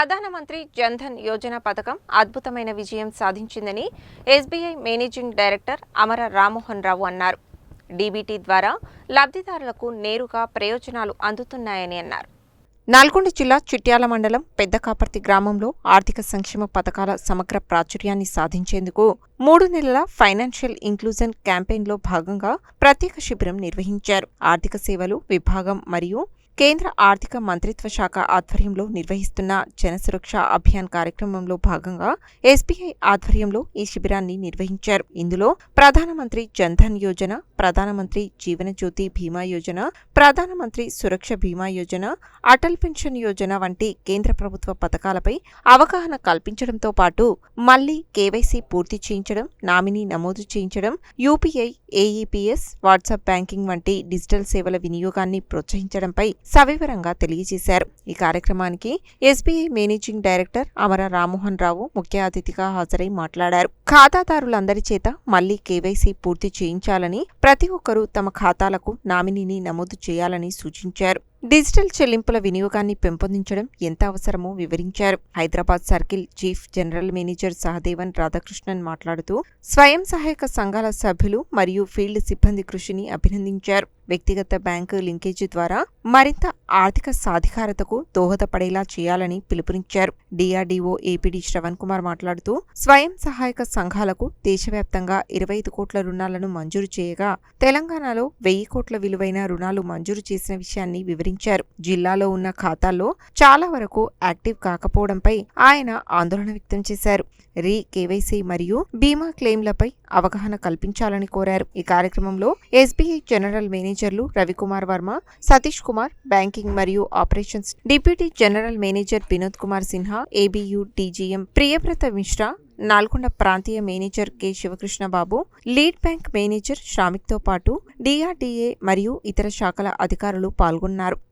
ప్రధానమంత్రి జన్ధన్ యోజన పథకం అద్భుతమైన విజయం సాధించిందని SBI managing director Amara Rammohan Rao అన్నారు. డీబీటీ ద్వారా లబ్ధిదారులకు నేరుగా ప్రయోజనాలు అందుతున్నాయని అన్నారు. నల్గొండ జిల్లా చిట్యాల మండలం పెద్దకాపర్తి గ్రామంలో ఆర్థిక సంక్షేమ పథకాల సమగ్ర ప్రాచుర్యాన్ని సాధించేందుకు మూడు నెలల ఫైనాన్షియల్ ఇంక్లూజన్ క్యాంపెయిన్లో భాగంగా ప్రత్యేక శిబిరం నిర్వహించారు. ఆర్థిక సేవలు విభాగం మరియు కేంద్ర ఆర్థిక మంత్రిత్వ శాఖ ఆధ్వర్యంలో నిర్వహిస్తున్న జనసురక్ష అభియాన్ కార్యక్రమంలో భాగంగా ఎస్బీఐ ఆధ్వర్యంలో ఈ శిబిరాన్ని నిర్వహించారు. ఇందులో ప్రధానమంత్రి జన్ధన్ యోజన ప్రధానమంత్రి జీవనజ్యోతి బీమా యోజన ప్రధానమంత్రి సురక్ష బీమా యోజన అటల్ పెన్షన్ యోజన వంటి కేంద్ర ప్రభుత్వ పథకాలపై అవగాహన కల్పించడంతో పాటు మళ్ళీ కేవైసీ పూర్తి చేయించడం నామినీ నమోదు చేయించడం యూపీఐ ఏఈపీఎస్ వాట్సాప్ బ్యాంకింగ్ వంటి డిజిటల్ సేవల వినియోగాన్ని ప్రోత్సహించడంపై సవివరంగా తెలియజేశారు. ఈ కార్యక్రమానికి SBI managing director Amara Rammohan Rao ముఖ్య అతిథిగా హాజరై మాట్లాడారు. ఖాతాదారులందరి చేత మళ్ళీ కేవైసీ పూర్తి చేయించాలని ప్రతి ఒక్కరూ తమ ఖాతాలకు నామినీని నమోదు చేయాలని సూచించారు. డిజిటల్ చెల్లింపుల వినియోగాన్ని పెంపొందించడం ఎంత అవసరమో వివరించారు. Hyderabad circle chief general manager Sahadevan Radhakrishnan మాట్లాడుతూ స్వయం సహాయక సంఘాల సభ్యులు మరియు ఫీల్డ్ సిబ్బంది కృషిని అభినందించారు. వ్యక్తిగత బ్యాంకు లింకేజీ ద్వారా మరింత ఆర్థిక సాధికారతకు దోహదపడేలా చేయాలని పిలుపునిచ్చారు. డిఆర్డీఓ ఏపీడీ శ్రవణ్ కుమార్ మాట్లాడుతూ స్వయం సహాయక సంఘాలకు దేశవ్యాప్తంగా ఇరవై ఐదు కోట్ల రుణాలను మంజూరు చేయగా తెలంగాణలో వెయ్యి కోట్ల విలువైన రుణాలు మంజూరు చేసిన విషయాన్ని వివరించారు. జిల్లాలో ఉన్న ఖాతాల్లో చాలా వరకు యాక్టివ్ కాకపోవడంపై ఆయన ఆందోళన వ్యక్తం చేశారు. రీ కేవైసీ మరియు బీమా క్లెయిమ్లపై అవగాహన కల్పించాలని కోరారు. ఈ కార్యక్రమంలో ఎస్బీఐ జనరల్ మేనేజర్లు రవికుమార్ వర్మ సతీష్ కుమార్ బ్యాంకింగ్ మరియు operations deputy general manager Vinod Kumar Sinha ABU DGM Priyavrata Mishra Nalgonda ప్రాంతీయ manager K Sivakrishna Babu lead bank manager శ్రామిక్తో పాటు డిఆర్డీఏ మరియు ఇతర శాఖల అధికారులు పాల్గొన్నారు.